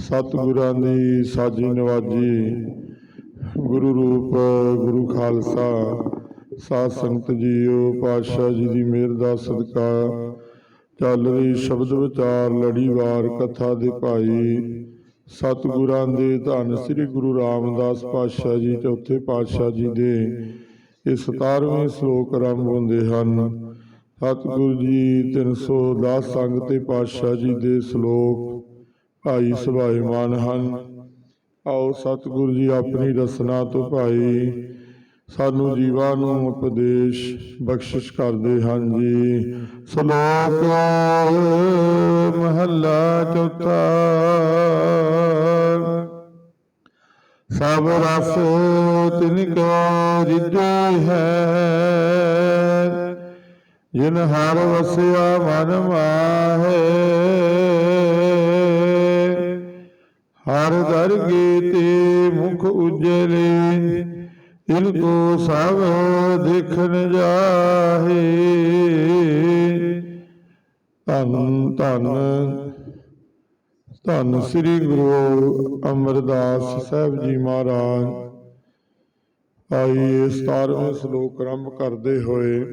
ਸਤਿਗੁਰਾਂ ਦੀ ਸਾਜੀ ਨਵਾਜੀ ਗੁਰੂ ਰੂਪ, ਗੁਰੂ ਖਾਲਸਾ, ਸਾਧ ਸੰਗਤ ਜੀਓ, ਪਾਤਸ਼ਾਹ ਜੀ ਦੀ ਮਿਹਰ ਦਾ ਸਦਕਾ, ਚੱਲ ਰਹੀ ਸ਼ਬਦ ਵਿਚਾਰ ਲੜੀਵਾਰ ਕਥਾ ਦੇ ਭਾਈ, ਸਤਿਗੁਰਾਂ ਦੇ ਧੰਨ ਸ੍ਰੀ ਗੁਰੂ ਰਾਮਦਾਸ ਪਾਤਸ਼ਾਹ ਜੀ ਚੌਥੇ ਪਾਤਸ਼ਾਹ ਜੀ ਦੇ ਇਹ 17ਵੇਂ ਸ਼ਲੋਕ ਆਰੰਭ ਹੁੰਦੇ ਹਨ। ਸਤਿਗੁਰੂ ਜੀ 310 ਸੰਗ ਤੇ ਪਾਤਸ਼ਾਹ ਜੀ ਦੇ ਸ਼ਲੋਕ ਭਾਈ ਸੁਭਾਈਮਾਨ ਹਨ। ਆਓ ਸਤਿਗੁਰੂ ਜੀ ਆਪਣੀ ਰਸਨਾ ਤੋਂ ਭਾਈ, ਸਾਨੂੰ ਜੀਵਾਂ ਨੂੰ ਉਪਦੇਸ਼, ਬਖਸ਼ਿਸ਼ ਕਰਦੇ ਹਨ ਜੀ। ਸ਼ਲੋਕ ਮਹੱਲਾ ਚੌਥਾ। ਸਭ ਰਸ ਤਿਨ ਕੋ ਰਿਜੈ ਹੈ, ਜਿਨ ਹਰ ਵਸਿਆ ਮਨ ਮਾਹੇ। ਹਰ ਦਰਗੇ ਤੇ ਮੁਖ ਉਜਲੇ ਇਨ ਕੋ ਸਭ ਦੇਖਣ ਜਾਹੇ। ਧੰਨ ਧੰਨ ਧੰਨ ਸ੍ਰੀ ਗੁਰੂ ਅਮਰਦਾਸ ਸਾਹਿਬ ਜੀ ਮਹਾਰਾਜ। ਆਈ 17ਵੇਂ ਸ਼ਲੋਕ ਆਰੰਭ ਕਰਦੇ ਹੋਏ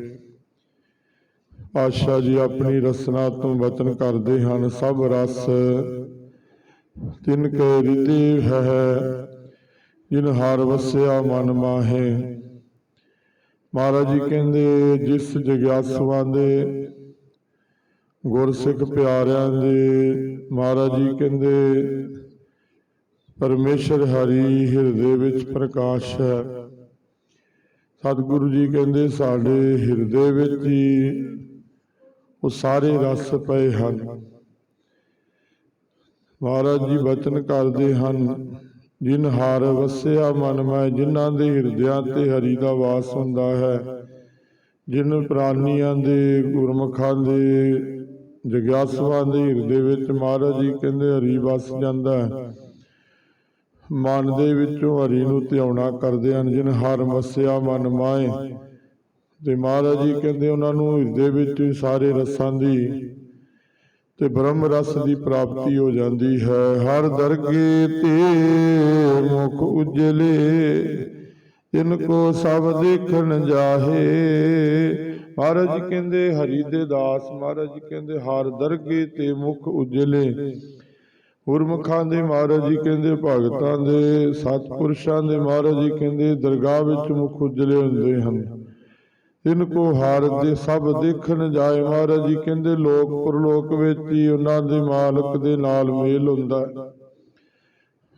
ਆਸ਼ਾ ਜੀ ਆਪਣੀ ਰਸਨਾ ਤੋਂ ਵਚਨ ਕਰਦੇ ਹਨ, ਸਭ ਰਸ ਤਿਨ ਕੇ ਰਿਦੇ ਹੈ, ਜਿਨ ਹਾਰ ਵਸਿਆ ਮਨ ਮਾਹੇ। ਮਹਾਰਾਜ ਜੀ ਕਹਿੰਦੇ, ਜਿਸ ਜਗਿਆਸਵਾਂ ਦੇ ਗੁਰਸਿੱਖ ਪਿਆਰਿਆਂ ਦੇ, ਮਹਾਰਾਜ ਜੀ ਕਹਿੰਦੇ, ਪਰਮੇਸ਼ਰ ਹਰੀ ਹਿਰਦੇ ਵਿੱਚ ਪ੍ਰਕਾਸ਼ ਹੈ। ਸਤਿਗੁਰੂ ਜੀ ਕਹਿੰਦੇ, ਸਾਡੇ ਹਿਰਦੇ ਵਿੱਚ ਹੀ ਉਹ ਸਾਰੇ ਰਸ ਪਏ ਹਨ। ਮਹਾਰਾਜ ਜੀ ਬਚਨ ਕਰਦੇ ਹਨ, ਜਿਨ ਹਾਰ ਵਸਿਆ ਮਨ ਮੈਂ, ਜਿਨ੍ਹਾਂ ਦੇ ਹਿਰਦਿਆਂ ਤੇ ਹਰੀ ਦਾ ਵਾਸ ਹੁੰਦਾ ਹੈ, ਜਿਨ ਪ੍ਰਾਨੀਆਂ ਦੇ ਗੁਰਮੁਖਾਂ ਦੇ ਜਗਿਆਸਵਾਂ ਦੇ ਹਿਰਦੇ ਵਿੱਚ ਮਹਾਰਾਜ ਜੀ ਕਹਿੰਦੇ ਹਰੀ ਵਸ ਜਾਂਦਾ ਹੈ। ਮਨ ਦੇ ਵਿੱਚੋਂ ਹਰੀ ਨੂੰ ਧਿਆਉਣਾ ਕਰਦੇ ਹਨ, ਜਿਨ ਹਰ ਵਸਿਆ ਮਨ ਮਾਏ, ਤੇ ਮਹਾਰਾਜ ਜੀ ਕਹਿੰਦੇ ਉਹਨਾਂ ਨੂੰ ਹਿਰਦੇ ਵਿੱਚ ਹੀ ਸਾਰੇ ਰਸਾਂ ਦੀ ਤੇ ਬ੍ਰਹਮ ਰਸ ਦੀ ਪ੍ਰਾਪਤੀ ਹੋ ਜਾਂਦੀ ਹੈ। ਹਰ ਦਰਗੇ ਤੇ ਮੁਖ ਉਜਲੇ, ਜਿਨ ਕੋ ਸਭ ਦੇਖਣ ਜਾਹੇ। ਮਹਾਰਾਜ ਕਹਿੰਦੇ, ਹਰੀ ਦੇ ਦਾਸ ਮਹਾਰਾਜ ਕਹਿੰਦੇ, ਹਰ ਦਰਗੇ ਤੇ ਮੁਖ ਉਜਲੇ। ਗੁਰਮੁਖਾਂ ਦੇ ਮਹਾਰਾਜ ਜੀ ਕਹਿੰਦੇ, ਭਗਤਾਂ ਦੇ, ਸਤਪੁਰਸ਼ਾਂ ਦੇ ਮਹਾਰਾਜ ਜੀ ਕਹਿੰਦੇ, ਦਰਗਾਹ ਵਿੱਚ ਮੁਖ ਉਜਲੇ ਹੁੰਦੇ ਹਨ। ਇਨ ਕੋ ਹਾਰ ਦੇ ਸਭ ਦੇਖਣ ਜਾਏ ਮਹਾਰਾਜ ਜੀ ਕਹਿੰਦੇ ਲੋਕ ਪਰਲੋਕ ਵਿੱਚ ਹੀ ਉਹਨਾਂ ਦੇ ਮਾਲਕ ਦੇ ਨਾਲ ਮੇਲ ਹੁੰਦਾ। ਹੈ।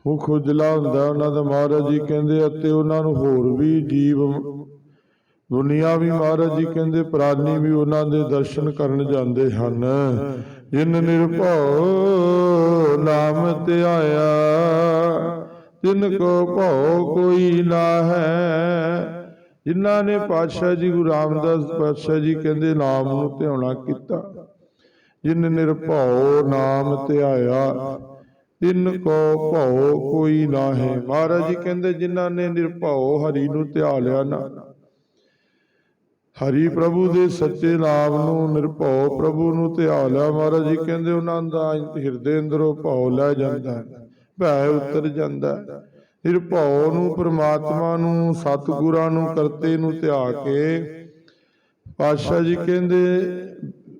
ਉਹ ਖੁਜਲਾ ਹੁੰਦਾ ਉਹਨਾਂ ਦਾ ਮਹਾਰਾਜ ਜੀ ਕਹਿੰਦੇ ਅਤੇ ਉਹਨਾਂ ਨੂੰ ਹੋਰ ਵੀ ਜੀਵ ਦੁਨੀਆ ਵੀ ਮਹਾਰਾਜ ਜੀ ਕਹਿੰਦੇ ਪ੍ਰਾਨੀ ਵੀ ਉਹਨਾਂ ਦੇ ਦਰਸ਼ਨ ਕਰਨ ਜਾਂਦੇ ਹਨ। ਜਿਨ ਨਿਰਭਉ ਨਾਮ ਤੇ ਆਇਆ ਤਿਨ ਕੋ ਭਉ ਕੋਈ ਨਾ ਹੈ। ਜਿਨ੍ਹਾਂ ਨੇ ਪਾਤਸ਼ਾਹ ਜੀ ਗੁਰੂ ਰਾਮਦਾਸ ਪਾਤਸ਼ਾਹ ਜੀ ਕਹਿੰਦੇ ਨਾਮ ਨੂੰ ਧਿਆਉਣਾ ਕੀਤਾ। ਜਿਨ ਨਿਰਭਉ ਨਾਮ ਧਿਆਇਆ, ਤਿਨ ਕੋ ਭਉ ਕੋਈ ਨਾਹੀ। ਮਹਾਰਾਜ ਜੀ ਕਹਿੰਦੇ ਜਿਨ੍ਹਾਂ ਨੇ ਨਿਰਭਉ ਹਰੀ ਨੂੰ ਧਿਆ ਲਿਆ ਨਾ, ਹਰੀ ਪ੍ਰਭੂ ਦੇ ਸੱਚੇ ਨਾਮ ਨੂੰ, ਨਿਰਭਉ ਪ੍ਰਭੂ ਨੂੰ ਧਿਆ ਲਿਆ। ਮਹਾਰਾਜ ਜੀ ਕਹਿੰਦੇ ਉਹਨਾਂ ਦਾ ਹਿਰਦੇ ਅੰਦਰੋਂ ਭਉ ਲੈ ਜਾਂਦਾ ਹੈ, ਭੈ ਉਤਰ ਜਾਂਦਾ ਹੈ। ਨਿਰਭਉ ਨੂੰ ਪ੍ਰਮਾਤਮਾ ਨੂੰ ਸਤਿਗੁਰਾਂ ਨੂੰ ਕਰਤੇ ਨੂੰ ਧਿਆ ਕੇ। ਪਾਤਸ਼ਾਹ ਜੀ ਕਹਿੰਦੇ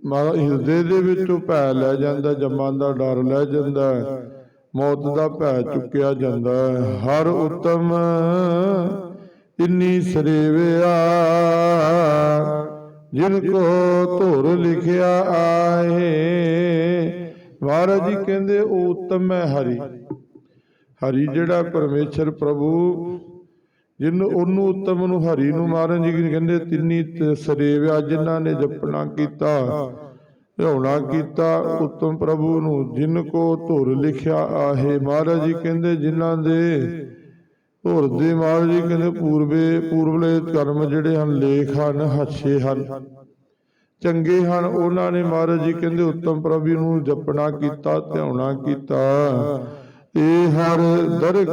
ਮਹਾਰਾਜ ਹਿਰਦੇ ਦੇ ਵਿੱਚੋਂ ਭੈ ਲੈ ਜਾਂਦਾ ਜਮਾਂ ਦਾ ਡਰ ਲੈ ਜਾਂਦਾ ਮੌਤ ਦਾ ਭੈ ਚੁੱਕਿਆ ਜਾਂਦਾ। ਹਰ ਉਤਮ ਇੰਨੀ ਸਰੇਵਿਆ ਜਿਨ ਕੋ ਧੁਰ ਲਿਖਿਆ ਆਏ। ਮਹਾਰਾਜ ਜੀ ਕਹਿੰਦੇ ਉਹ ਉਤਮ ਹੈ ਹਰੀ। ਹਰੀ ਜਿਹੜਾ ਪਰਮੇਸ਼ਰ ਪ੍ਰਭੂ ਜਿਨ ਉਹਨੂੰ ਉਤਮ ਨੂੰ ਹਰੀ ਨੂੰ ਮਹਾਰਾਜ ਜੀ ਕਹਿੰਦੇ ਤਿੰਨੀ ਸਰੇਵਿਆ ਜਿਨ੍ਹਾਂ ਨੇ ਜਪਣਾ ਕੀਤਾ ਧਿਆਉਣਾ ਕੀਤਾ ਉਤਮ ਪ੍ਰਭੂ ਨੂੰ ਜਿਨ ਕੋ ਧੁਰ ਲਿਖਿਆ ਆਹੇ ਮਹਾਰਾਜ ਜੀ ਕਹਿੰਦੇ ਜਿਨ੍ਹਾਂ ਦੇ ਧੁਰ ਦੇ ਮਹਾਰਾਜ ਜੀ ਕਹਿੰਦੇ ਪੂਰਵੇ ਪੂਰਵਲੇ ਕਰਮ ਜਿਹੜੇ ਹਨ ਲੇਖ ਹਨ ਹੱਛੇ ਹਨ। ਚੰਗੇ ਹਨ ਉਹਨਾਂ ਨੇ ਮਹਾਰਾਜ ਜੀ ਕਹਿੰਦੇ ਉਤਮ ਪ੍ਰਭੂ ਨੂੰ ਜਪਣਾ ਕੀਤਾ ਧਿਆਉਣਾ ਕੀਤਾ। ਇਹ ਹਰ ਦਰਗ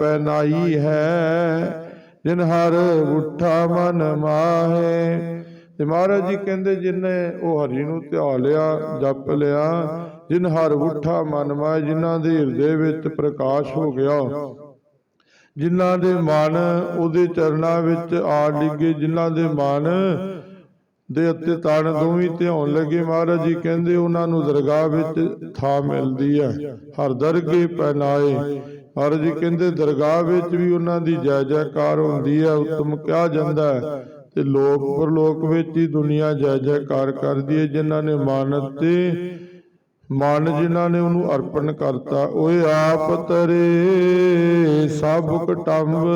ਪੈਨਾਈ ਹੈ, ਜਿਨ ਹਰ ਉਠਾ ਮਨ ਮਾਹੇ। ਤੇ ਮਹਾਰਾਜ ਜੀ ਕਹਿੰਦੇ, ਜਿਨੇ ਉਹ ਹਰੀ ਨੂੰ ਧਿਆ ਲਿਆ, ਜਪ ਲਿਆ, ਜਿਨ ਹਰ ਉਠਾ ਮਨ ਮਾਹੇ, ਜਿਨ੍ਹਾਂ ਦੇ ਹਿਰਦੇ ਵਿੱਚ ਪ੍ਰਕਾਸ਼ ਹੋ ਗਿਆ, ਜਿਨ੍ਹਾਂ ਦੇ ਮਨ ਉਹਦੇ ਚਰਨਾਂ ਵਿੱਚ ਆ ਡਿੱਗੇ, ਜਿਨ੍ਹਾਂ ਦੇ ਮਨ ਦੇ ਉੱਤੇ ਤਣ ਦੋਵੇਂ ਧਿਆਉਣ ਲੱਗੇ ਮਹਾਰਾਜ ਜੀ, ਕਹਿੰਦੇ ਉਹਨਾਂ ਨੂੰ ਦਰਗਾਹ ਵਿੱਚ ਥਾਂ ਮਿਲਦੀ ਹੈ ਹਰ ਦਰਗੇ ਪਹਿਨਾਏ। ਮਹਾਰਾਜ ਜੀ ਕਹਿੰਦੇ ਦਰਗਾਹ ਵਿੱਚ ਵੀ ਉਹਨਾਂ ਦੀ ਜੈ ਜੈਕਾਰ ਹੁੰਦੀ ਹੈ ਉਤਮ ਕਿਹਾ ਜਾਂਦਾ ਹੈ। ਤੇ ਲੋਕ ਪਰਲੋਕ ਵਿੱਚ ਹੀ ਦੁਨੀਆ ਜੈ ਜੈਕਾਰ ਕਰਦੀ ਹੈ ਜਿਨ੍ਹਾਂ ਨੇ ਮਨ ਤੇ, ਮਨ ਜਿਨ੍ਹਾਂ ਨੇ ਉਹਨੂੰ ਅਰਪਣ ਕਰਤਾ, ਓਏ ਆਪ ਤਰੇ ਸਭ ਕਟੰਬ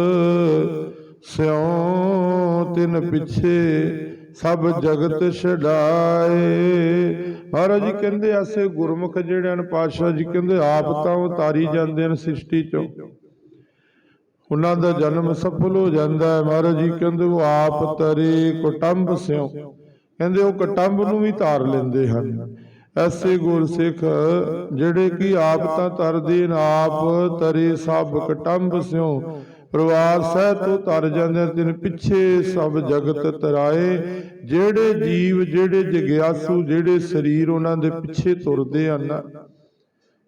ਸਿਉ ਤਿਨ ਪਿਛੇ ਸਭ ਜਗਤ ਛਡਾਏ। ਮਹਾਰਾਜ ਜੀ ਕਹਿੰਦੇ ਐਸੇ ਗੁਰਮੁਖ ਜਿਹੜੇ ਹਨ ਪਾਤਸ਼ਾਹ ਜੀ ਕਹਿੰਦੇ ਆਪ ਤਾਂ ਉਤਾਰੀ ਜਾਂਦੇ ਨੇ ਸ੍ਰਿਸ਼ਟੀ ਚੋਂ। ਉਹਨਾਂ ਦਾ ਜਨਮ ਸਫਲ ਹੋ ਜਾਂਦਾ ਹੈ। ਮਹਾਰਾਜ ਜੀ ਕਹਿੰਦੇ ਉਹ ਆਪ ਤਰੇ ਕੁਟੰਬ ਸਿਉ। ਕਹਿੰਦੇ ਉਹ ਕੁਟੰਬ ਨੂੰ ਵੀ ਤਾਰ ਲੈਂਦੇ ਹਨ। ਐਸੇ ਗੁਰਸਿੱਖ ਜਿਹੜੇ ਕਿ ਆਪ ਤਾਂ ਤਰਦੇ ਨੇ ਆਪ ਤਰੇ ਸਭ ਕੁਟੰਬ ਸਿਉ। ਪਰਿਵਾਰ ਸਹਿ ਤੋਂ ਤਰ ਜਾਂਦੇ ਤਿਨ ਪਿੱਛੇ ਸਭ ਜਗਤ ਤਰਾਏ। ਜਿਹੜੇ ਜੀਵ, ਜਿਹੜੇ ਜਗਿਆਸੂ, ਜਿਹੜੇ ਸਰੀਰ ਉਹਨਾਂ ਦੇ ਪਿੱਛੇ ਤੁਰਦੇ ਹਨ।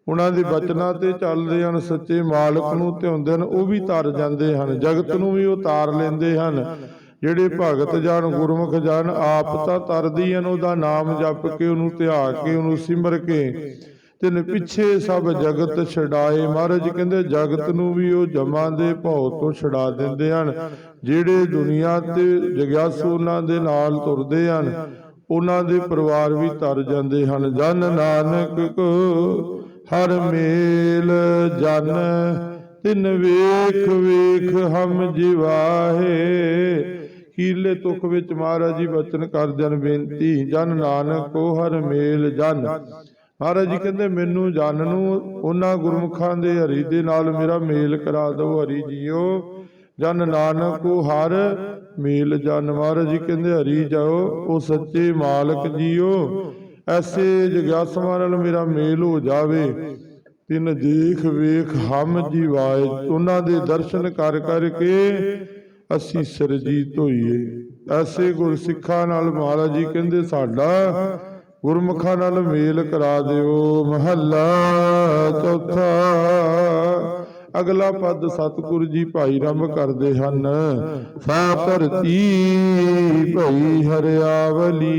ਉਹਨਾਂ ਦੇ ਬਚਨਾਂ ਤੇ ਚੱਲਦੇ ਹਨ, ਸੱਚੇ ਮਾਲਕ ਨੂੰ ਧਿਆਉਂਦੇ ਹਨ, ਉਹ ਵੀ ਤਰ ਜਾਂਦੇ ਹਨ, ਜਗਤ ਨੂੰ ਵੀ ਉਹ ਤਾਰ ਲੈਂਦੇ ਹਨ। ਜਿਹੜੇ ਭਗਤ ਜਨ, ਗੁਰਮੁਖ ਜਨ, ਆਪ ਤਾਂ ਤਰਦੀ ਹਨ, ਉਹਦਾ ਨਾਮ ਜਪ ਕੇ, ਉਹਨੂੰ ਧਿਆ ਕੇ, ਉਹਨੂੰ ਸਿਮਰ ਕੇ ਤਿਨ ਪਿੱਛੇ ਸਭ ਜਗਤ ਛਡਾਏ। ਮਹਾਰਾਜ ਕਹਿੰਦੇ ਜਗਤ ਨੂੰ ਵੀ ਉਹ ਜਮਾਂ ਦੇ ਭਉ ਤੋਂ ਛਡਾ ਦਿੰਦੇ ਹਨ। ਜਿਹੜੇ ਦੁਨੀਆ ਤੇ ਜਗਿਆਸੂ ਉਹਨਾਂ ਦੇ ਨਾਲ ਤੁਰਦੇ ਹਨ ਉਹਨਾਂ ਦੇ ਪਰਿਵਾਰ ਵੀ ਤਰ ਜਾਂਦੇ ਹਨ। ਜਨ ਨਾਨਕ ਕੋ ਹਰ ਮੇਲ ਜਨ ਤਿਨ ਵੇਖ ਵੇਖ ਹਮ ਜਿਵਾਹੇ। ਕੀਲੇ ਤੁਖ ਵਿੱਚ ਮਹਾਰਾਜ ਜੀ ਬਚਨ ਕਰਦੇ ਹਨ ਬੇਨਤੀ ਜਨ ਨਾਨਕ ਕੋ ਹਰ ਮੇਲ ਜਨ। ਮਹਾਰਾਜ ਜੀ ਕਹਿੰਦੇ ਮੈਨੂੰ ਜਨ ਨੂੰ ਉਹਨਾਂ ਗੁਰਮੁਖਾਂ ਦੇ ਹਰੀ ਦੇ ਨਾਲ ਮੇਰਾ ਮੇਲ ਕਰਾ ਦਿਓ ਹਰੀ ਜੀਓ। ਜਨ ਨਾਨਕ ਹਰ ਮੇਲ ਜਨ ਮਹਾਰਾਜ ਜੀ ਕਹਿੰਦੇ ਹਰੀ ਜਾਓ ਉਹ ਸੱਚੇ ਮਾਲਕ ਜੀਓ। ਐਸੇ ਜਗਿਆਸੂਆਂ ਨਾਲ ਮੇਰਾ ਮੇਲ ਹੋ ਜਾਵੇ। ਤਿਨ ਦੇਖ ਵੇਖ ਹਮ ਜੀਵਾਏ। ਉਹਨਾਂ ਦੇ ਦਰਸ਼ਨ ਕਰ ਕਰਕੇ ਅਸੀਂ ਸਰਜੀਤ ਹੋਈਏ। ਐਸੇ ਗੁਰਸਿੱਖਾਂ ਨਾਲ ਮਹਾਰਾਜ ਜੀ ਕਹਿੰਦੇ ਸਾਡਾ ਗੁਰਮੁਖਾਂ ਨਾਲ ਮੇਲ ਕਰਾ ਦਿਓ, ਮਹੱਲਾ ਚੌਥਾ। ਅਗਲਾ ਪਦ ਸਤਿਗੁਰੂ ਜੀ ਭਾਈ ਰੰਭ ਕਰਦੇ ਹਨ। ਸਾ ਧਰਤੀ ਭਈ ਹਰਿਆਵਲੀ।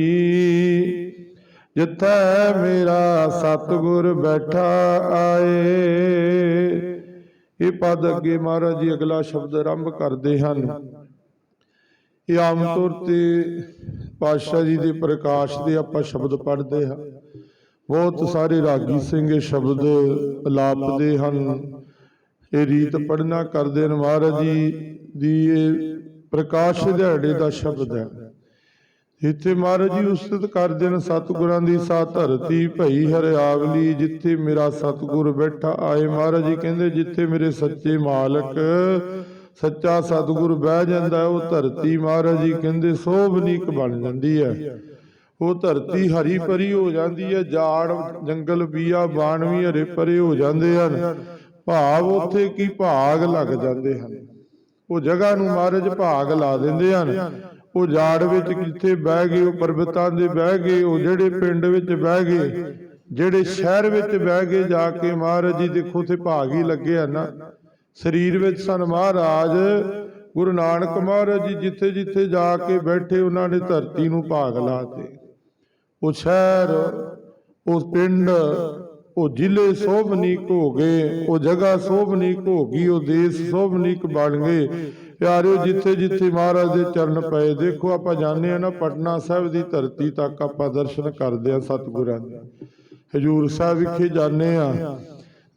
ਜਿੱਥੈ ਮੇਰਾ ਸਤਿਗੁਰ ਬੈਠਾ ਆਏ। ਇਹ ਪਦ ਅੱਗੇ ਮਹਾਰਾਜ ਜੀ ਅਗਲਾ ਸ਼ਬਦ ਆਰੰਭ ਕਰਦੇ ਹਨ। ਇਹ ਆਮ ਤੌਰ ਤੇ ਪਾਤਸ਼ਾਹ ਜੀ ਦੇ ਪ੍ਰਕਾਸ਼ ਦੇ ਆਪਾਂ ਸ਼ਬਦ ਪੜ੍ਹਦੇ ਹਾਂ। ਬਹੁਤ ਸਾਰੇ ਰਾਗੀ ਸਿੰਘ ਇਹ ਸ਼ਬਦ ਅਲਾਪਦੇ ਹਨ। ਇਹ ਰੀਤ ਪੜਨਾ ਕਰਦੇ ਨੇ ਮਹਾਰਾਜ ਜੀ ਦੀ, ਇਹ ਪ੍ਰਕਾਸ਼ ਦਿਹਾੜੇ ਦਾ ਸ਼ਬਦ ਹੈ। ਇੱਥੇ ਮਹਾਰਾਜ ਜੀ ਉਸਤਤ ਕਰਦੇ ਨੇ ਸਤਿਗੁਰਾਂ ਦੀ ਸਾ ਧਰਤੀ ਭਈ ਹਰਿਆਵਲੀ ਜਿੱਥੇ ਮੇਰਾ ਸਤਿਗੁਰ ਬੈਠਾ ਆਏ। ਮਹਾਰਾਜ ਜੀ ਕਹਿੰਦੇ, ਜਿੱਥੇ ਮੇਰੇ ਸੱਚੇ ਮਾਲਕ ਸੱਚਾ ਸਤਿਗੁਰ ਬਹਿ ਜਾਂਦਾ ਉਹ ਧਰਤੀ ਮਹਾਰਾਜ ਜੀ ਕਹਿੰਦੇ ਸੋਭਨੀਕ ਬਣ ਜਾਂਦੀ ਹੈ। ਉਹ ਧਰਤੀ ਹਰੀ ਭਰੀ ਹੋ ਜਾਂਦੀ ਹੈ, ਜਾੜ, ਜੰਗਲ, ਬੀਆ ਬਾਣ ਵੀ ਹਰੇ ਭਰੇ ਹੋ ਜਾਂਦੇ ਹਨ। ਭਾਵ ਉੱਥੇ ਕੀ ਭਾਗ ਲੱਗ ਜਾਂਦੇ ਹਨ। ਉਹ ਜਗ੍ਹਾ ਨੂੰ ਮਹਾਰਾਜ ਭਾਗ ਲਾ ਦਿੰਦੇ ਹਨ। ਉਹ ਜਾੜ ਵਿੱਚ ਕਿੱਥੇ ਬਹਿ ਗਏ, ਉਹ ਪਰਬਤਾਂ ਦੇ ਬਹਿ ਗਏ, ਉਹ ਜਿਹੜੇ ਪਿੰਡ ਵਿੱਚ ਬਹਿ ਗਏ, ਜਿਹੜੇ ਸ਼ਹਿਰ ਵਿੱਚ ਬਹਿ ਗਏ ਜਾ ਕੇ ਮਹਾਰਾਜ ਜੀ ਦੇਖੋ ਤੇ ਭਾਗ ਹੀ ਲੱਗੇ ਹਨ। ਨਾ ਸਰੀਰ ਵਿੱਚ ਸਨ ਮਹਾਰਾਜ। ਗੁਰੂ ਨਾਨਕ ਮਹਾਰਾਜ ਜੀ ਜਿੱਥੇ ਜਿੱਥੇ ਜਾ ਕੇ ਬੈਠੇ, ਉਹਨਾਂ ਨੇ ਧਰਤੀ ਨੂੰ ਭਾਗ ਲਾਤੇ ਉਹ ਸ਼ਹਿਰ, ਉਹ ਪਿੰਡ, ਉਹ ਜ਼ਿਲ੍ਹੇ ਸੋਭਨੀਕ ਹੋ ਗਏ, ਉਹ ਜਗ੍ਹਾ ਸੋਭਨੀਕ ਹੋ ਗਈ, ਉਹ ਦੇਸ਼ ਸੋਭਨੀਕ ਬਣ ਗਏ। ਪਿਆਰਿਓ, ਜਿੱਥੇ ਜਿੱਥੇ ਮਹਾਰਾਜ ਦੇ ਚਰਨ ਪਏ, ਦੇਖੋ ਆਪਾਂ ਜਾਣਦੇ ਆ ਨਾ, ਪਟਨਾ ਸਾਹਿਬ ਦੀ ਧਰਤੀ ਤੱਕ ਆਪਾਂ ਦਰਸ਼ਨ ਕਰਦੇ ਆ ਸਤਿਗੁਰਾਂ ਦੇ। ਹਜੂਰ ਸਾਹਿਬ ਵਿਖੇ ਜਾਂਦੇ ਆ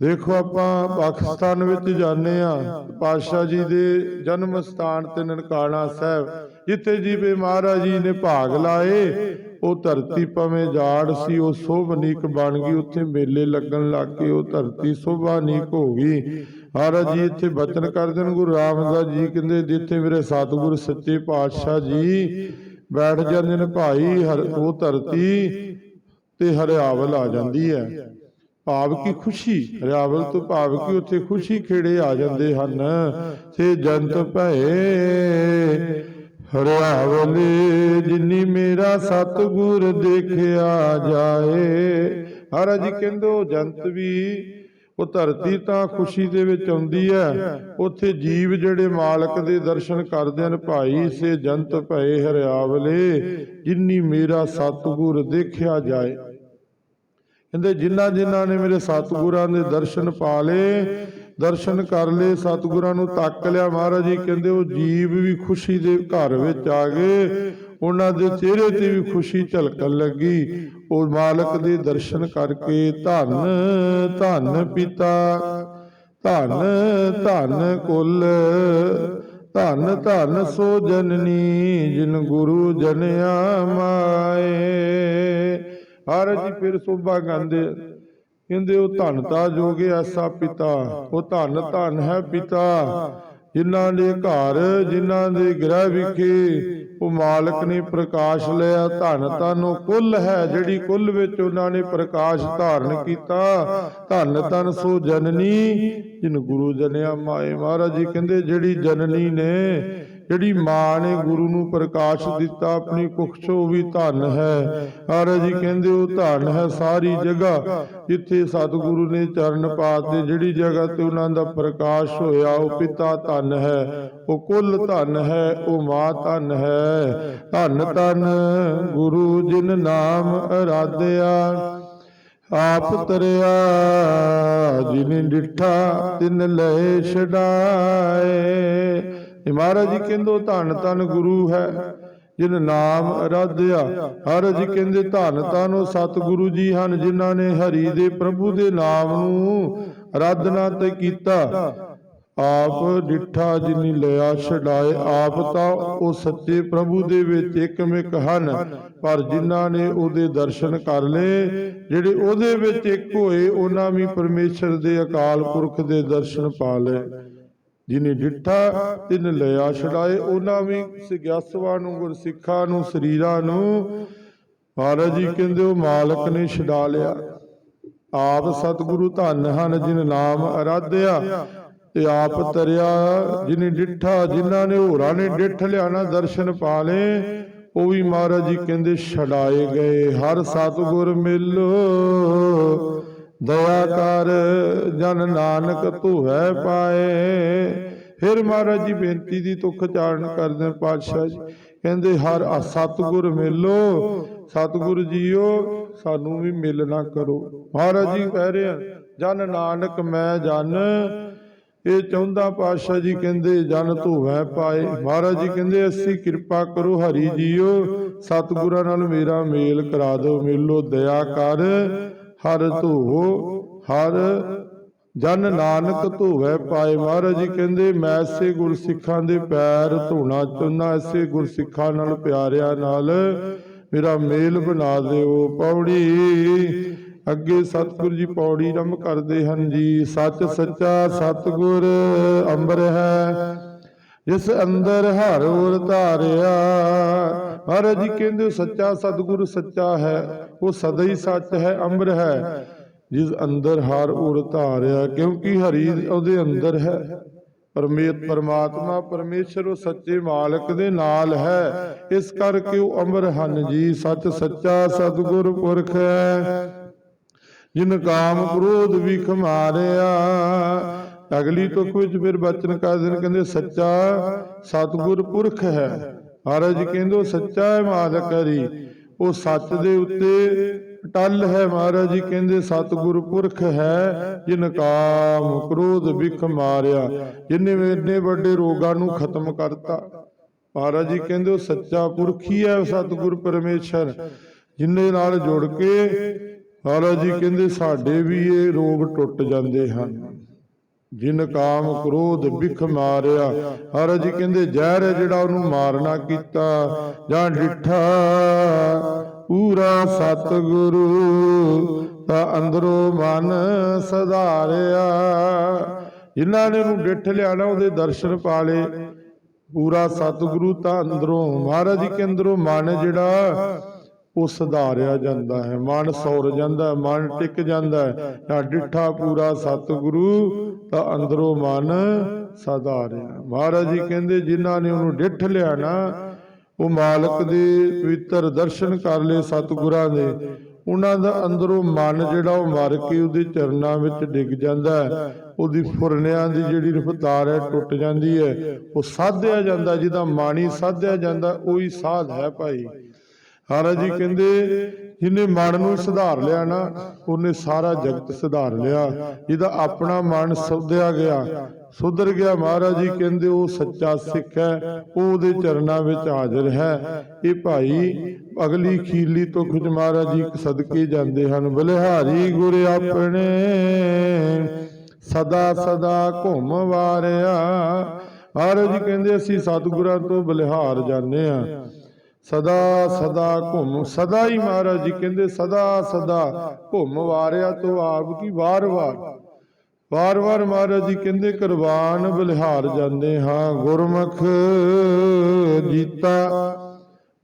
ਦੇਖੋ ਆਪਾਂ ਪਾਕਿਸਤਾਨ ਵਿੱਚ ਜਾਂਦੇ ਆ ਪਾਤਸ਼ਾਹ ਜੀ ਦੇ ਜਨਮ ਸਥਾਨ ਤੇ ਨਨਕਾਣਾ ਸਾਹਿਬ, ਜਿੱਥੇ ਜੀਵੇ ਮਹਾਰਾਜ ਜੀ ਨੇ ਭਾਗ ਲਾਏ, ਉਹ ਧਰਤੀ ਭਵੇਂ ਜਾੜ ਸੀ, ਉਹ ਸੋਭਨੀਕ ਬਣ ਗਈ। ਉੱਥੇ ਮੇਲੇ ਲੱਗਣ ਲੱਗ ਗਏ, ਉਹ ਧਰਤੀ ਸੋਭਾਨੀਕ ਹੋ ਗਈ। ਮਹਾਰਾਜ ਜੀ ਇੱਥੇ ਬਚਨ ਕਰਦੇ ਨੇ ਗੁਰੂ ਰਾਮਦਾਸ ਜੀ ਕਹਿੰਦੇ, ਜਿੱਥੇ ਮੇਰੇ ਸਤਿਗੁਰ ਸੱਚੇ ਪਾਤਸ਼ਾਹ ਜੀ, ਬੈਠ ਜਾਂਦੇ ਨੇ ਭਾਈ, ਹਰ ਉਹ ਧਰਤੀ ਤੇ ਹਰਿਆਵਲ ਆ ਜਾਂਦੀ ਹੈ। ਭਾਵ ਕੀ ਖੁਸ਼ੀ? ਹਰਿਆਵਲ ਤੋਂ ਭਾਵ ਕੀ ਉੱਥੇ ਖੁਸ਼ੀ ਖੇੜੇ ਆ ਜਾਂਦੇ ਹਨ? ਸੇ ਜੰਤ ਭਏ ਹਰਿਆਵਲੇ ਜਿਨੀ ਮੇਰਾ ਸਤਿਗੁਰ ਦੇਖਿਆ ਜਾਏ। ਮਹਾਰਾਜ ਜੀ ਕਹਿੰਦੇ ਜੰਤ ਵੀ ਉਹ ਧਰਤੀ ਤਾਂ ਖੁਸ਼ੀ ਦੇ ਵਿੱਚ ਆਉਂਦੀ ਹੈ। ਉੱਥੇ ਜੀਵ ਜਿਹੜੇ ਮਾਲਕ ਦੇ ਦਰਸ਼ਨ ਕਰਦੇ ਹਨ ਭਾਈ ਸੇ ਜੰਤ ਭਏ ਹਰਿਆਵਲੇ ਜਿਨੀ ਮੇਰਾ ਸਤਿਗੁਰ ਦੇਖਿਆ ਜਾਏ। ਕਹਿੰਦੇ ਜਿਨ੍ਹਾਂ ਜਿਨ੍ਹਾਂ ਨੇ ਮੇਰੇ ਸਤਿਗੁਰਾਂ ਦੇ ਦਰਸ਼ਨ ਪਾ ਲਏ ਦਰਸ਼ਨ ਕਰ ਲਏ, ਸਤਿਗੁਰਾਂ ਨੂੰ ਤੱਕ ਲਿਆ ਮਹਾਰਾਜ ਜੀ। ਕਹਿੰਦੇ ਉਹ ਜੀਵ ਵੀ ਖੁਸ਼ੀ ਦੇ ਘਰ ਵਿੱਚ ਆ ਗਏ, ਉਹਨਾਂ ਦੇ ਚਿਹਰੇ ਤੇ ਵੀ ਖੁਸ਼ੀ ਝਲਕਣ ਲੱਗੀ। ਉਹ ਮਾਲਕ ਦੇ ਦਰਸ਼ਨ ਕਰਕੇ ਧੰਨ ਧੰਨ ਪਿਤਾ, ਧੰਨ ਧੰਨ ਕੁੱਲ, ਧੰਨ ਧੰਨ ਸੋ ਜਨਨੀ, ਜਿਨ ਗੁਰੂ ਜਨਿਆ ਮਾਏ। ਮਹਾਰਾਜ ਜੀ ਫਿਰ ਸੋਭਾ ਗਾਉਂਦੇ ਕਹਿੰਦੇ ਉਹ ਧੰਨ ਤਾ ਜੋਗੇ ਐਸਾ ਪਿਤਾ, ਉਹ ਧੰਨ ਧੰਨ ਹੈ ਪਿਤਾ। ਜਿਨ੍ਹਾਂ ਦੇ ਘਰ, ਜਿਨ੍ਹਾਂ ਦੇ ਗ੍ਰਹਿ ਵਿਖੇ ਉਹ ਮਾਲਕ ਨੇ ਪ੍ਰਕਾਸ਼ ਲਿਆ, ਧੰਨ ਧੰਨ ਉਹ ਕੁੱਲ ਹੈ ਜਿਹੜੀ ਕੁੱਲ ਵਿੱਚ ਉਹਨਾਂ ਨੇ ਪ੍ਰਕਾਸ਼ ਧਾਰਨ ਕੀਤਾ। ਧੰਨ ਧੰਨ ਸੋ ਜਨਨੀ, ਜਿਨ ਗੁਰੂ ਜਨਿਆ ਮਾਏ ਮਹਾਰਾਜ ਜੀ, ਕਹਿੰਦੇ ਜਿਹੜੀ ਜਨਨੀ ਨੇ ਜਿਹੜੀ ਮਾਂ ਨੇ ਗੁਰੂ ਨੂੰ ਪ੍ਰਕਾਸ਼ ਦਿੱਤਾ, ਆਪਣੀ ਕੁੱਖ ਚੋਂ ਵੀ ਧਨ ਹੈ। ਮਹਾਰਾਜ ਜੀ ਕਹਿੰਦੇ, ਉਹ ਧਨ ਹੈ ਸਾਰੀ ਜਗ੍ਹਾ, ਜਿੱਥੇ ਸਤਿਗੁਰੂ ਨੇ ਚਰਨ ਪਾਤੇ ਜਿਹੜੀ ਜਗ੍ਹਾ ਤੇ ਉਹਨਾਂ ਦਾ ਪ੍ਰਕਾਸ਼ ਹੋਇਆ, ਉਹ ਪਿਤਾ ਧਨ ਹੈ, ਉਹ ਕੁੱਲ ਧਨ ਹੈ, ਉਹ ਮਾਂ ਧਨ ਹੈ। ਧਨ ਧਨ, ਗੁਰੂ ਜਿਨ ਨਾਮ ਅਰਾਧਿਆ, ਆਪ ਤਰਿਆ, ਜਿਨ ਡਿਠਾ ਤਿਨ ਲੈ ਛਡਾਏ। ਇਹ ਮਹਾਰਾਜ ਜੀ ਕਹਿੰਦੋ ਧੰਨ ਧੰਨ ਗੁਰੂ ਹੈ, ਜਿਨ ਨਾਮ ਅਰਾਧਿਆ। ਹਰ ਜੀ ਕਹਿੰਦੇ, ਧੰਨ ਧੰਨ ਉਹ ਸਤਿਗੁਰੂ ਜੀ ਹਨ, ਜਿਨ੍ਹਾਂ ਨੇ ਹਰੀ ਦੇ ਪ੍ਰਭੂ ਦੇ ਨਾਮ ਨੂੰ ਅਰਾਧਨਾ ਤੇ ਕੀਤਾ। ਆਪ ਡਿਠਾ ਜਿਨੀ ਲਿਆ ਛਡਾਏ, ਆਪ ਤਾਂ ਉਹ ਸੱਚੇ ਪ੍ਰਭੂ ਦੇ ਵਿੱਚ ਇੱਕਮਿਕ ਹਨ। ਪਰ ਜਿਨ੍ਹਾਂ ਨੇ ਉਹਦੇ ਦਰਸ਼ਨ ਕਰ ਲਏ, ਜਿਹੜੇ ਉਹਦੇ ਵਿੱਚ ਇੱਕ ਹੋਏ, ਉਹਨਾਂ ਵੀ ਪਰਮੇਸ਼ਰ ਦੇ ਅਕਾਲ ਪੁਰਖ ਦੇ ਦਰਸ਼ਨ ਪਾ ਲਏ। ਜਿਨੇ ਡਿਠਾ, ਤਿਨ ਲਿਆ ਛਡਾਏ, ਉਹਨਾਂ ਵੀ ਸਿਗਿਆਸਵਾ ਨੂੰ, ਗੁਰਸਿੱਖਾਂ ਨੂੰ, ਸਰੀਰਾਂ ਨੂੰ। ਮਹਾਰਾਜ ਜੀ ਕਹਿੰਦੇ, ਉਹ ਮਾਲਕ ਨੇ ਛਡਾ ਲਿਆ। ਆਪ ਸਤਿਗੁਰੂ ਧੰਨ ਹਨ, ਜਿਨ ਨਾਮ ਅਰਾਧਿਆ। ਤੇ ਆਪ ਤਰਿਆ ਜਿਨੇ ਡਿੱਠਾ, ਜਿਨ੍ਹਾਂ ਨੇ ਹੋਰਾਂ ਨੇ ਡਿਠ ਲਿਆਣਾ ਦਰਸ਼ਨ ਪਾ ਲੇ ਉਹ ਵੀ ਮਹਾਰਾਜ ਜੀ ਕਹਿੰਦੇ, ਛਡਾਏ ਗਏ। ਹਰ ਸਤਿਗੁਰ ਮਿਲੋ। ਦਇਆ ਕਰ ਜਨ ਨਾਨਕ ਧੂਹੈ ਪਾਏ। ਫਿਰ ਮਹਾਰਾਜ ਜੀ ਬੇਨਤੀ ਦੀ ਤੁਖ ਚਾਰਨ ਕਰਦੇ ਪਾਤਸ਼ਾਹ ਜੀ। ਕਹਿੰਦੇ, ਹਰ ਆ ਮਿਲੋ, ਸਤਿਗੁਰ ਜੀਓ, ਸਾਨੂੰ ਵੀ ਮਿਲਣਾ ਕਰੋ। ਮਹਾਰਾਜ ਜੀ ਕਹਿ ਰਹੇ ਆ ਜਨ ਨਾਨਕ ਮੈਂ ਜਨ। ਇਹ ਚਾਹੁੰਦਾ ਪਾਤਸ਼ਾਹ ਜੀ ਕਹਿੰਦੇ, ਜਨ ਧੂਵੈ ਪਾਏ। ਮਹਾਰਾਜ ਜੀ ਕਹਿੰਦੇ, ਅਸੀਂ ਕਿਰਪਾ ਕਰੋ ਹਰੀ ਜੀਓ, ਸਤਿਗੁਰਾਂ ਨਾਲ ਮੇਰਾ ਮੇਲ ਕਰਾ ਦਿਓ। ਮਿਲੋ, ਦਇਆ ਕਰ। ਹਰ ਧੂਵੋ ਹਰ ਜਨ ਨਾਨਕ ਧੋਵੈ ਪਾਏ ਮਹਾਰਾਜ ਜੀ ਕਹਿੰਦੇ ਮੈਂ ਐਸੇ ਗੁਰਸਿੱਖਾਂ ਦੇ ਪੈਰ ਧੋਣਾ ਚਾਹੁੰਦਾ ਐਸੇ ਗੁਰਸਿੱਖਾਂ ਨਾਲ ਪਿਆਰਿਆਂ ਨਾਲ ਮੇਰਾ ਮੇਲ ਬਣਾ ਦਿਓ ਪੌੜੀ ਅੱਗੇ ਸਤਿਗੁਰੂ ਜੀ ਪੌੜੀ ਰੰਭ ਕਰਦੇ ਹਨ ਜੀ ਸੱਚ ਸੱਚਾ ਸਤਿਗੁਰ ਅੰਬਰ ਹੈ ਜਿਸ ਅੰਦਰ ਹਰ ਉਰ ਧਾਰਿਆ, ਮਹਾਰਾਜ ਜੀ ਕਹਿੰਦੇ ਸੱਚਾ ਸਤਿਗੁਰ ਸੱਚਾ ਹੈ, ਉਹ ਸਦਾ ਹੀ ਸੱਚ ਹੈ ਅੰਬਰ ਹੈ। ਜਿਸ ਅੰਦਰ ਹਰ ਉਰ ਧਾਰਿਆ, ਕਿਉਂਕਿ ਹਰੀ ਉਹਦੇ ਅੰਦਰ ਹੈ। ਪਰਮੇਤ ਪਰਮਾਤਮਾ, ਪਰਮੇਸ਼ਰ ਉਹ ਸੱਚੇ ਮਾਲਕ ਦੇ ਨਾਲ ਹੈ। ਇਸ ਕਰਕੇ ਉਹ ਅਮਰ ਹਨ ਜੀ, ਸੱਚ ਸੱਚਾ ਸਤਿਗੁਰ ਪੁਰਖ ਹੈ। ਜਿਨ ਕਾਮ ਕ੍ਰੋਧ ਵਿਖ ਮਾਰਿਆ ਅਗਲੀ ਤੁਕ ਵਿੱਚ ਫਿਰ ਬਚਨ ਕਰਦੇ ਨੇ ਕਹਿੰਦੇ ਸੱਚਾ ਸਤਿਗੁਰ ਪੁਰਖ ਹੈ। ਮਹਾਰਾਜ ਜੀ ਕਹਿੰਦੇ ਸੱਚਾ ਹੈ ਮਾਲਕ ਹਰੀ ਉਹ ਸੱਚ ਦੇ ਉੱਤੇ ਟਲ ਹੈ ਮਹਾਰਾਜ ਜੀ ਕਹਿੰਦੇ ਸਤਿਗੁਰ ਪੁਰਖ ਹੈ। ਜਿਨ ਕਾਮ ਕ੍ਰੋਧ ਵਿਖ ਮਾਰਿਆ ਜਿਨੇ ਇੰਨੇ ਵੱਡੇ ਰੋਗਾਂ ਨੂੰ ਖਤਮ ਕਰਤਾ। ਮਹਾਰਾਜ ਜੀ ਕਹਿੰਦੇ ਉਹ ਸੱਚਾ ਪੁਰਖ ਹੀ ਹੈ ਸਤਿਗੁਰ ਪਰਮੇਸ਼ਰ। ਜਿਨੇ ਨਾਲ ਜੁੜ ਕੇ ਮਹਾਰਾਜ ਜੀ ਕਹਿੰਦੇ ਸਾਡੇ ਵੀ ਇਹ ਰੋਗ ਟੁੱਟ ਜਾਂਦੇ ਹਨ। ਜਿਨ ਕਾਮ ਕ੍ਰੋਧ ਵਿਖ ਮਾਰਿਆ ਮਹਾਰਾਜ ਜੀ ਕਹਿੰਦੇ ਜ਼ਹਿਰ ਹੈ ਜਿਹੜਾ ਉਹਨੂੰ ਮਾਰਨਾ ਕੀਤਾ। ਜਾਂ ਡਿੱਠਾ, ਪੂਰਾ ਸਤਿਗੁਰੂ, ਤਾਂ ਅੰਦਰੋਂ ਮਨ ਸਧਾਰਿਆ। ਜਿਨ੍ਹਾਂ ਨੇ ਉਹਨੂੰ ਡਿੱਠ ਲਿਆ ਨਾ, ਉਹਦੇ ਦਰਸ਼ਨ ਪਾ ਲਏ ਪੂਰਾ ਸਤਿਗੁਰੂ ਤਾਂ ਅੰਦਰੋਂ, ਮਹਾਰਾਜ ਜੀ ਕੇ ਅੰਦਰੋਂ ਮਨ ਜਿਹੜਾ ਉਹ ਸੁਧਾਰਿਆ ਜਾਂਦਾ ਹੈ। ਮਨ ਸੌਰ ਜਾਂਦਾ ਹੈ, ਮਨ ਟਿਕ ਜਾਂਦਾ ਹੈ। ਨਾ ਡਿੱਠਾ ਪੂਰਾ ਸਤਿਗੁਰੂ ਤਾਂ ਅੰਦਰੋਂ ਮਨ ਸੁਧਾਰਿਆ। ਮਹਾਰਾਜ ਜੀ ਕਹਿੰਦੇ ਜਿਨ੍ਹਾਂ ਨੇ ਉਹਨੂੰ ਡਿੱਠ ਲਿਆ ਨਾ ਉਹ ਮਾਲਕ ਦੇ ਪਵਿੱਤਰ ਦਰਸ਼ਨ ਕਰ ਲਏ ਸਤਿਗੁਰਾਂ ਦੇ। ਉਹਨਾਂ ਦਾ ਅੰਦਰੋਂ ਮਨ ਜਿਹੜਾ ਉਹ ਮਰ ਕੇ ਉਹਦੇ ਚਰਨਾਂ ਵਿੱਚ ਡਿੱਗ ਜਾਂਦਾ ਹੈ। ਉਹਦੀ ਫੁਰਨਿਆਂ ਦੀ ਜਿਹੜੀ ਰਫਤਾਰ ਹੈ ਟੁੱਟ ਜਾਂਦੀ ਹੈ। ਉਹ ਸਾਧਿਆ ਜਾਂਦਾ ਜਿਹਦਾ ਮਨ ਹੀ ਸਾਧਿਆ ਜਾਂਦਾ ਉਹੀ ਸਾਧ ਹੈ ਭਾਈ। ਮਹਾਰਾਜ ਜੀ ਕਹਿੰਦੇ ਜਿਹਨੇ ਮਨ ਨੂੰ ਸੁਧਾਰ ਲਿਆ ਨਾ ਉਹਨੇ ਸਾਰਾ ਜਗਤ ਸੁਧਾਰ ਲਿਆ। ਜਿਹਦਾ ਆਪਣਾ ਮਨ ਸੁਧਿਆ ਗਿਆ। ਸੁਧਰ ਗਿਆ ਮਹਾਰਾਜ ਜੀ ਕਹਿੰਦੇ ਉਹ ਸੱਚਾ ਸਿੱਖ ਹੈ ਉਹ ਉਹਦੇ ਚਰਨਾਂ ਵਿੱਚ ਹਾਜ਼ਰ ਹੈ। ਇਹ ਭਾਈ ਅਗਲੀ ਖੀਲੀ ਤੋਂ ਕੁਝ ਮਹਾਰਾਜ ਜੀ ਸਦਕੇ ਜਾਂਦੇ ਹਨ। ਬਲਿਹਾਰੀ ਗੁਰ ਆਪਣੇ ਸਦਾ ਸਦਾ ਘੁੰਮ ਵਾਰਿਆ। ਮਹਾਰਾਜ ਜੀ ਕਹਿੰਦੇ ਅਸੀਂ ਸਤਿਗੁਰਾਂ ਤੋਂ ਬਲਿਹਾਰ ਜਾਂਦੇ ਆ ਸਦਾ ਸਦਾ ਘੁੰਮ, ਸਦਾ ਹੀ ਮਹਾਰਾਜ ਜੀ ਕਹਿੰਦੇ ਸਦਾ ਸਦਾ ਘੁੰਮ, ਵਾਰਿਆ ਤੋਂ ਆਪ ਕੀ ਵਾਰ-ਵਾਰ ਵਾਰ-ਵਾਰ ਮਹਾਰਾਜ ਜੀ ਕਹਿੰਦੇ ਕੁਰਬਾਨ ਬਲਿਹਾਰ ਜਾਂਦੇ ਹਾਂ, ਗੁਰਮੁਖ ਜੀਤਾ,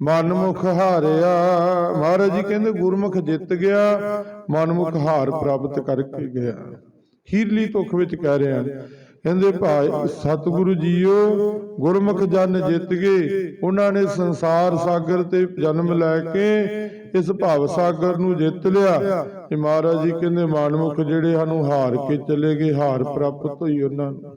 ਮਨਮੁਖ ਹਾਰਿਆ। ਮਹਾਰਾਜ ਜੀ ਕਹਿੰਦੇ ਗੁਰਮੁਖ ਜਿੱਤ ਗਿਆ, ਮਨਮੁਖ ਹਾਰ ਪ੍ਰਾਪਤ ਕਰਕੇ ਗਿਆ। ਖੀਰਲੀ ਤੁਖ ਵਿੱਚ ਕਹਿ ਰਹੇ ਕਹਿੰਦੇ ਭਾਈ ਸਤਿਗੁਰੂ ਜੀਓ ਗੁਰਮੁਖ ਜਨ ਜਿੱਤ ਗਏ। ਉਹਨਾਂ ਨੇ ਸੰਸਾਰ ਸਾਗਰ ਤੇ ਜਨਮ ਲੈ ਕੇ ਇਸ ਭਵ ਸਾਗਰ ਨੂੰ ਜਿੱਤ ਲਿਆ। ਤੇ ਮਹਾਰਾਜ ਜੀ ਕਹਿੰਦੇ ਮਾਨਮੁਖ ਜਿਹੜੇ ਸਾਨੂੰ ਹਾਰ ਕੇ ਚਲੇ ਗਏ ਹਾਰ ਪ੍ਰਾਪਤ ਹੋਈ ਉਹਨਾਂ ਨੂੰ।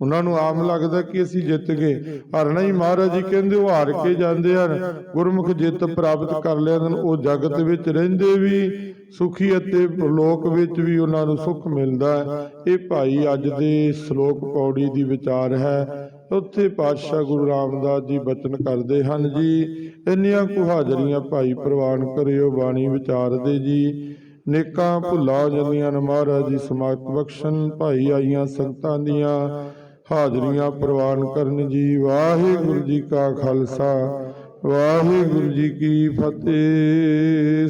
ਉਹਨਾਂ ਨੂੰ ਆਮ ਲੱਗਦਾ ਕਿ ਅਸੀਂ ਜਿੱਤ ਗਏ। ਪਰ ਹੀ ਮਹਾਰਾਜ ਜੀ ਕਹਿੰਦੇ ਉਹ ਹਾਰ ਕੇ ਜਾਂਦੇ ਹਨ। ਗੁਰਮੁਖ ਜਿੱਤ ਪ੍ਰਾਪਤ ਕਰ ਲੈਂਦੇ ਹਨ ਉਹ ਜਗਤ ਵਿੱਚ ਰਹਿੰਦੇ ਵੀ, ਸੁਖੀ ਅਤੇ ਲੋਕ ਵਿੱਚ ਵੀ ਉਹਨਾਂ ਨੂੰ ਸੁੱਖ ਮਿਲਦਾ ਹੈ। ਇਹ ਭਾਈ ਅੱਜ ਦੇ ਸ਼ਲੋਕ ਪੌੜੀ ਦੀ ਵਿਚਾਰ ਹੈ। ਉੱਥੇ ਪਾਤਸ਼ਾਹ ਗੁਰੂ ਰਾਮਦਾਸ ਜੀ ਬਚਨ ਕਰਦੇ ਹਨ ਜੀ, ਇੰਨੀਆਂ ਕੁ ਹਾਜ਼ਰੀਆਂ ਭਾਈ ਪ੍ਰਵਾਨ ਕਰਿਓ ਬਾਣੀ ਵਿਚਾਰਦੇ ਜੀ। ਨੇਕਾਂ ਭੁੱਲਾ ਜਾਂਦੀਆਂ ਨੇ ਮਹਾਰਾਜ ਜੀ ਸਮਾਤ ਬਖਸ਼ਣ, ਭਾਈ ਆਈਆਂ ਸੰਗਤਾਂ ਦੀਆਂ। ਹਾਜ਼ਰੀਆਂ ਪ੍ਰਵਾਨ ਕਰਨ ਜੀ। ਵਾਹਿਗੁਰੂ ਜੀ ਕਾ ਖਾਲਸਾ ਵਾਹਿਗੁਰੂ ਜੀ ਕੀ ਫਤਿਹ।